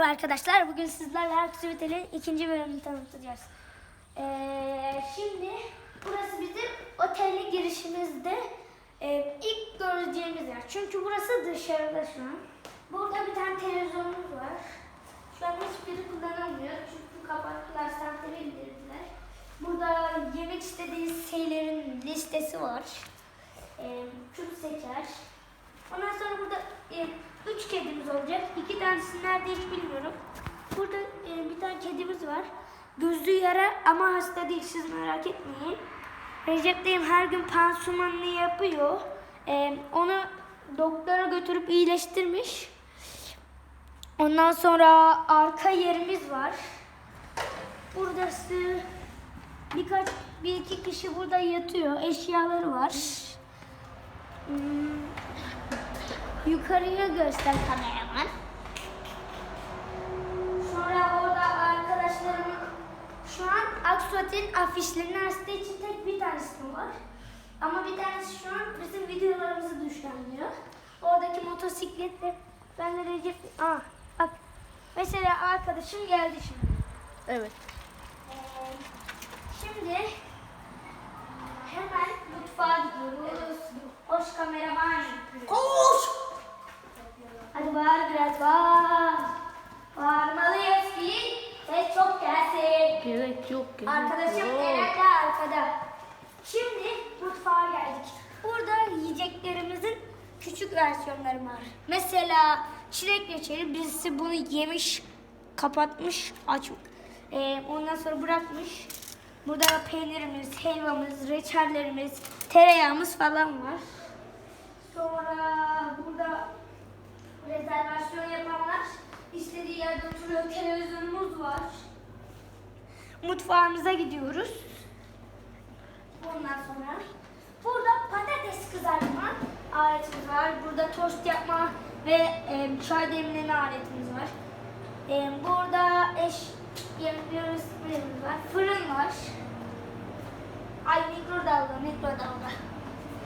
Merhaba arkadaşlar. Bugün sizlerle aktivitenin ikinci bölümünü tanıtacağız. Ee, şimdi burası bizim otele girişimizde e, ilk göreceğimiz yer. Çünkü burası dışarıda şu an. Burada bir tane televizyonumuz var. Şu an hiçbiri kullanılmıyor. Çünkü kapattılar, saatleri indirdiler. Burada yemek istediğiniz şeylerin listesi var. Ee, küp seçer. Ondan sonra burada e, üç kedimiz olacak. İki tanesi nerede hiç bilmiyorum. Burada e, bir tane kedimiz var. Gözü yara ama hasta değil siz merak etmeyin. Recep dayım her gün pansumanını yapıyor. E, onu doktora götürüp iyileştirmiş. Ondan sonra arka yerimiz var. Burası birkaç bir iki kişi burada yatıyor. Eşyaları var. Hmm, Yukarıya göster kameraman. Sonra orada arkadaşlarımın şu an Aksuat'ın afişlerini açtığı için tek bir tanesi var. Ama bir tanesi şu an bizim videolarımızı düzenliyor. Oradaki motosikletle ben de Recep... Aa, bak. Mesela arkadaşım geldi şimdi. Evet. Ee, şimdi hemen mutfağa gidiyoruz. Hoş kameraman. Koş! Hadi bağır biraz bağır. Bağırmalıyız ki ses çok gelsin. Gerek yok. Gerek Arkadaşım yok. genelde arkada. Şimdi mutfağa geldik. Burada yiyeceklerimizin küçük versiyonları var. Mesela çilek reçeli birisi bunu yemiş, kapatmış, aç. Ee, ondan sonra bırakmış. Burada peynirimiz, helvamız, reçellerimiz, tereyağımız falan var. Sonra burada rezervasyon yapanlar istediği yerde oturuyor. Televizyonumuz var. Mutfağımıza gidiyoruz. Ondan sonra burada patates kızartma aletimiz var. Burada tost yapma ve e, çay demleme aletimiz var. E, burada eş yemeklerimiz var. Fırın var. Ay mikrodalga, mikrodalga.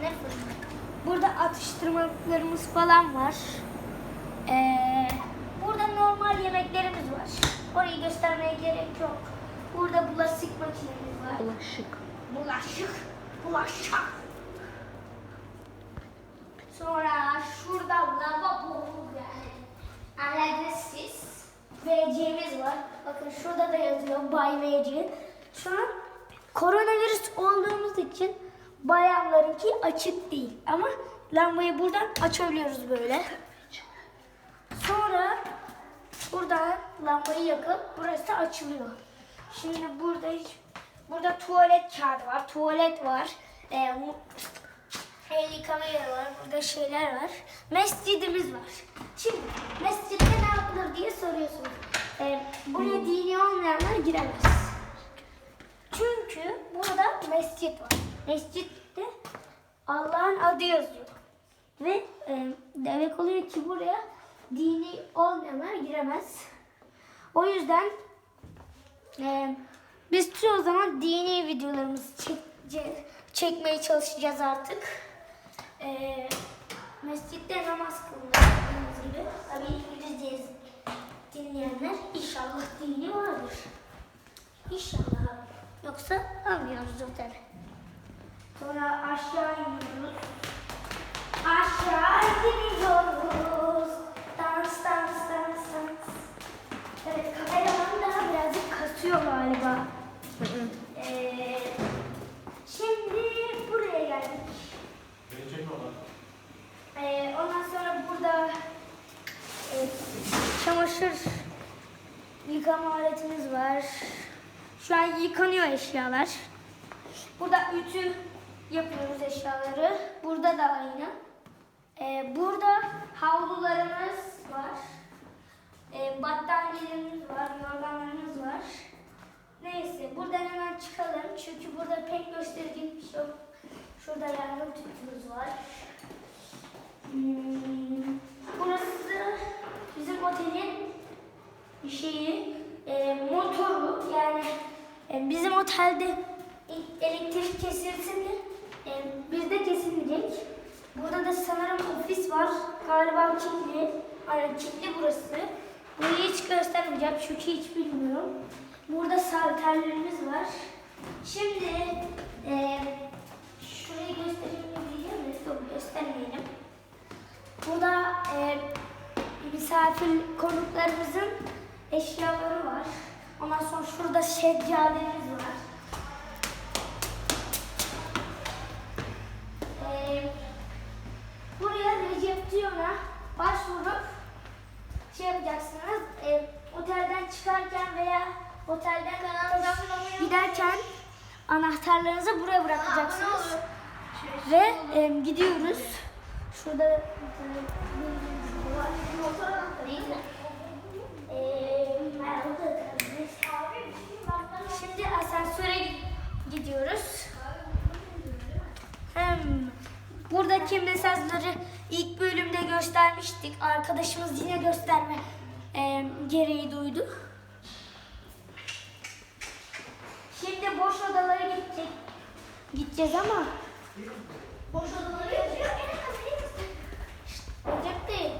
Ne fırın? Burada atıştırmalıklarımız falan var. Ee, burada normal yemeklerimiz var. Orayı göstermeye gerek yok. Burada bulaşık makinemiz var. Bulaşık. Bulaşık, bulaşık. Sonra şurada lavabo yani siz. WC'miz var. Bakın şurada da yazıyor Bay WC. Şu an koronavirüs olduğumuz için bayanlarınki açık değil. Ama lambayı buradan açabiliyoruz böyle. Sonra buradan lambayı yakıp burası açılıyor. Şimdi burada hiç burada tuvalet kağıdı var, tuvalet var. E, mu- el yıkama yeri var, burada şeyler var. Mescidimiz var. Şimdi mescitte ne yapılır diye soruyorsunuz. E, buraya dini olmayanlar giremez. Çünkü burada mescit var. Mescitte Allah'ın adı yazıyor. Ve e, demek oluyor ki buraya dini olmayanlar giremez. O yüzden e, biz çoğu zaman dini videolarımızı çekce- çekmeye çalışacağız artık. E, mescitte namaz kılındığımız gibi. Tabii İngilizce dinleyenler inşallah dini vardır. İnşallah. Yoksa almıyoruz zaten. Sonra aşağı iniyoruz. Aşağı iniyoruz. Dans dans dans dans. Evet kameraman da kasıyor galiba. Ee, şimdi buraya geldik. Ee, ondan sonra burada e, çamaşır yıkama aletimiz var. Şu an yıkanıyor eşyalar. Burada ütü yapıyoruz eşyaları. Burada da aynı. Ee, burada havlularımız var. Ee, battaniyelerimiz var, yorganlarımız var. Neyse buradan hemen çıkalım. Çünkü burada pek gösterecek bir şey yok. Şurada yangın tüpümüz var. Hmm, burası bizim otelin şeyi, e, motoru yani e, bizim otelde elektrik kesilsin de e, bizde kesilmeyecek. Burada da sanırım ofis var. Galiba kilitli. Aynen kilitli burası. Burayı hiç göster göstermeyeceğim çünkü hiç bilmiyorum. Burada salterlerimiz var. Şimdi e, şurayı göstereyim mi diyeceğim de yok göstermeyelim. Burada e, misafir konuklarımızın eşyaları var. Ondan sonra şurada seccademiz var. E, buraya Recep Diyon'a başvurup şey yapacaksınız. E, otelden çıkarken veya otelden giderken anahtarlarınızı buraya bırakacaksınız. Ve e, gidiyoruz. Şurada. Şimdi asansöre gidiyoruz. Hem buradaki mesajları ilk bölümde göstermiştik. Arkadaşımız yine gösterme e, gereği duydu. Şimdi boş odalara gidecek. Gideceğiz ama boş odalara gideceğiz. Recep değil.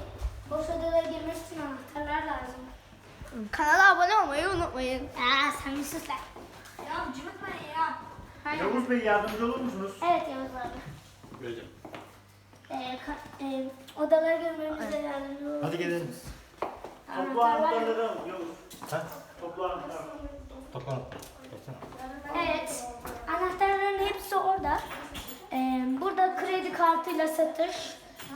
Boş odalara girmek için anahtarlar lazım. Kanala abone olmayı unutmayın. Aa sen bir sus lan. Ya cıvıtmayın ya. Aynen. Yavuz Bey yardımcı olur musunuz? Evet Yavuz abi. Vereceğim. Ee, ka- e, odaları görmemize yardımcı olur. Hadi gelin. Toplu Anahtar var ya. anahtarları al Yavuz. Ha? Toplu anahtar. Toplu anahtar. Evet. Anahtarların hepsi orada. Ee, burada kredi kartıyla satış.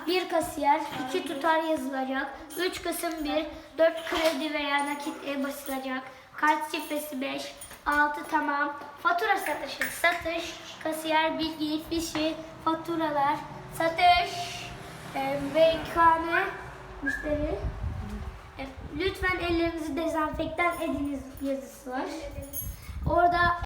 Bir kasiyer, iki tutar yazılacak. Üç kısım bir, dört kredi veya nakit basılacak. Kart şifresi 5, 6 tamam. Fatura satışı, satış, kasiyer bilgi, fişi, faturalar, satış e, ve ikame, müşteri. E, lütfen ellerinizi dezenfektan ediniz yazısı var. Orada